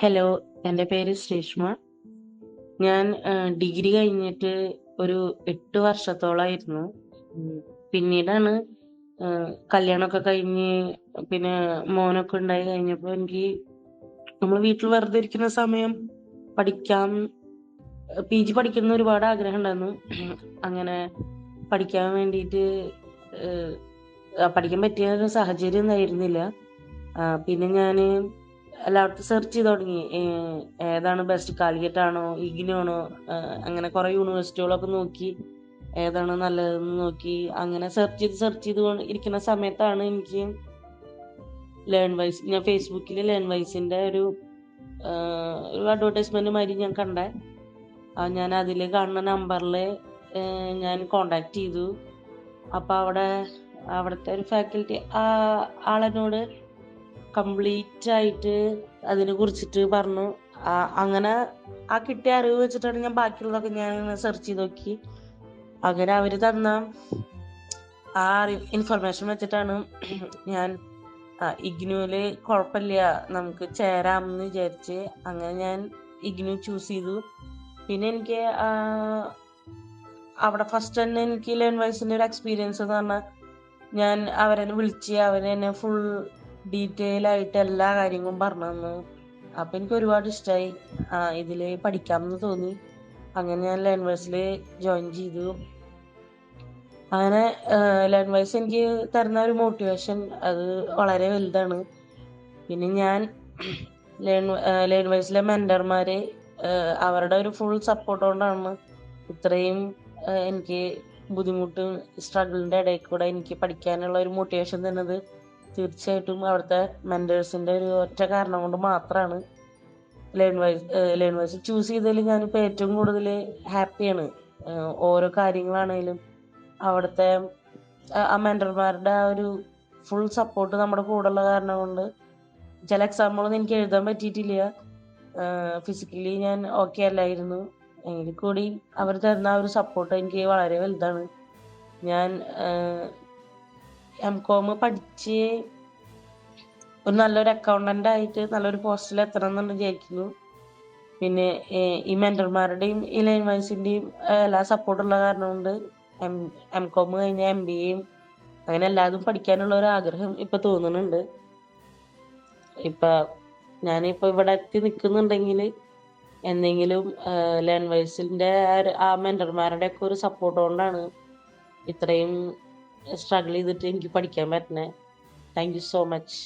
Hello എന്റെ പേര് ശ്രീഷ്മ. ഞാൻ ഡിഗ്രി കഴിഞ്ഞിട്ട് ഒരു എട്ട് വർഷത്തോളായിരുന്നു. പിന്നീടാണ് കല്യാണമൊക്കെ കഴിഞ്ഞ് പിന്നെ മോനൊക്കെ ഉണ്ടായി കഴിഞ്ഞപ്പോൾ എനിക്ക് നമ്മൾ വീട്ടിൽ വെറുതെ ഇരിക്കുന്ന സമയം പഠിക്കാം പി ജി പഠിക്കുന്ന ഒരുപാട് ആഗ്രഹം ഉണ്ടായിരുന്നു. അങ്ങനെ പഠിക്കാൻ വേണ്ടിയിട്ട് പഠിക്കാൻ പറ്റിയ ഒരു സാഹചര്യം ഒന്നും ആയിരുന്നില്ല. പിന്നെ ഞാൻ എല്ലായിടത്തും സെർച്ച് ചെയ്ത് തുടങ്ങി. ഏതാണ് ബെസ്റ്റ് കാലിക്കറ്റ് ആണോ ഇഗ്നോ ആണോ അങ്ങനെ കുറേ യൂണിവേഴ്സിറ്റികളൊക്കെ നോക്കി. ഏതാണ് നല്ലതെന്ന് നോക്കി. അങ്ങനെ സെർച്ച് ചെയ്ത് സെർച്ച് ചെയ്ത് ഇരിക്കുന്ന സമയത്താണ് എനിക്ക് ലേൺ വൈസ് ഞാൻ ഫേസ്ബുക്കിൽ ലേൺ വൈസിന്റെ ഒരു ഒരു അഡ്വർടൈസ്മെന്റ് മാതിരി ഞാൻ കണ്ടേ. ഞാൻ അതിൽ കാണുന്ന നമ്പറിൽ ഞാൻ കോണ്ടാക്ട് ചെയ്തു. അപ്പോൾ അവിടെ അവിടുത്തെ ഒരു ഫാക്കൽറ്റി ആ ആളെന്നോട് കംപ്ലീറ്റ് ആയിട്ട് അതിനെ കുറിച്ചിട്ട് പറഞ്ഞു. അങ്ങനെ ആ കിട്ടിയ അറിവ് വെച്ചിട്ടാണ് ഞാൻ ബാക്കിയുള്ളതൊക്കെ ഞാൻ സെർച്ച് ചെയ്ത് നോക്കി. അങ്ങനെ അവർ തന്ന ആ ഇൻഫർമേഷൻ വെച്ചിട്ടാണ് ഞാൻ ഇഗ്നുവിൽ കുഴപ്പമില്ല നമുക്ക് ചേരാമെന്ന് വിചാരിച്ച് അങ്ങനെ ഞാൻ ഇഗ്നു ചൂസ് ചെയ്തു. പിന്നെ എനിക്ക് അവിടെ ഫസ്റ്റ് തന്നെ എനിക്ക് ലേൺ വയസ്സിന്റെ ഒരു എക്സ്പീരിയൻസ് എന്ന് പറഞ്ഞാൽ ഞാൻ അവരെന്നെ വിളിച്ച് അവരെന്നെ ഫുൾ ഡീറ്റെയിൽ ആയിട്ട് എല്ലാ കാര്യങ്ങളും പറഞ്ഞു തന്നു അപ്പം എനിക്ക് ഒരുപാട് ഇഷ്ടമായി ഇതിൽ പഠിക്കാമെന്ന് തോന്നി. അങ്ങനെ ഞാൻ ലേൺ വൈസിൽ ജോയിൻ ചെയ്തു. അങ്ങനെ ലേൺ വൈസ് എനിക്ക് തരുന്ന ഒരു മോട്ടിവേഷൻ അത് വളരെ വലുതാണ്. പിന്നെ ഞാൻ ലേൺ ലേൺ വൈസിലെ മെന്റർമാരെ അവരുടെ ഒരു ഫുൾ സപ്പോർട്ട് കൊണ്ടാണ് ഇത്രയും എനിക്ക് ബുദ്ധിമുട്ടും സ്ട്രഗിളിന്റെ ഇടയിൽ കൂടെ എനിക്ക് പഠിക്കാനുള്ള ഒരു മോട്ടിവേഷൻ തന്നത് തീർച്ചയായിട്ടും അവിടുത്തെ മെന്റേഴ്സിന്റെ ഒരു ഒറ്റ കാരണം കൊണ്ട് മാത്രമാണ് learn wise learn wise choose ചെയ്തതിൽ ഞാനിപ്പോൾ ഏറ്റവും കൂടുതൽ ഹാപ്പിയാണ് ഓരോ കാര്യങ്ങളാണെങ്കിലും അവിടുത്തെ ആ- മെന്റർമാരുടെ ആ ഒരു ഫുൾ സപ്പോർട്ട് നമ്മുടെ കൂടെയുള്ള കാരണം കൊണ്ട് ചില എക്സാമുകളൊന്നും എനിക്ക് എഴുതാൻ പറ്റിയിട്ടില്ല. ഫിസിക്കലി ഞാൻ ഓക്കെ അല്ലായിരുന്നു. എങ്കിൽ കൂടി അവർ തരുന്ന ആ ഒരു സപ്പോർട്ട് എനിക്ക് വളരെ വലുതാണ്. ഞാൻ എം കോം പഠിച്ച് ഒരു നല്ലൊരു അക്കൗണ്ടന്റ് ആയിട്ട് നല്ലൊരു പോസ്റ്റിൽ എത്തണം എന്ന് വിചാരിക്കുന്നു. പിന്നെ ഈ മെന്റർമാരുടെയും ഈ ലൈൻ വൈസിന്റെയും എല്ലാ സപ്പോർട്ടുള്ള കാരണം കൊണ്ട് എം എം കോം കഴിഞ്ഞ എം ബി എയും അങ്ങനെ എല്ലാതും പഠിക്കാനുള്ള ഒരു ആഗ്രഹം ഇപ്പൊ തോന്നുന്നുണ്ട്. ഇപ്പൊ ഞാനിപ്പോ ഇവിടെ എത്തി നിൽക്കുന്നുണ്ടെങ്കിൽ എന്തെങ്കിലും ലേൺ വൈസിന്റെ ആ മെന്റർമാരുടെ ഒക്കെ ഒരു സപ്പോർട്ട് കൊണ്ടാണ് ഇത്രയും സ്ട്രഗിൾ ചെയ്തിട്ട് എനിക്ക് പഠിക്കാൻ പറ്റുന്നത് താങ്ക് യു സോ മച്ച്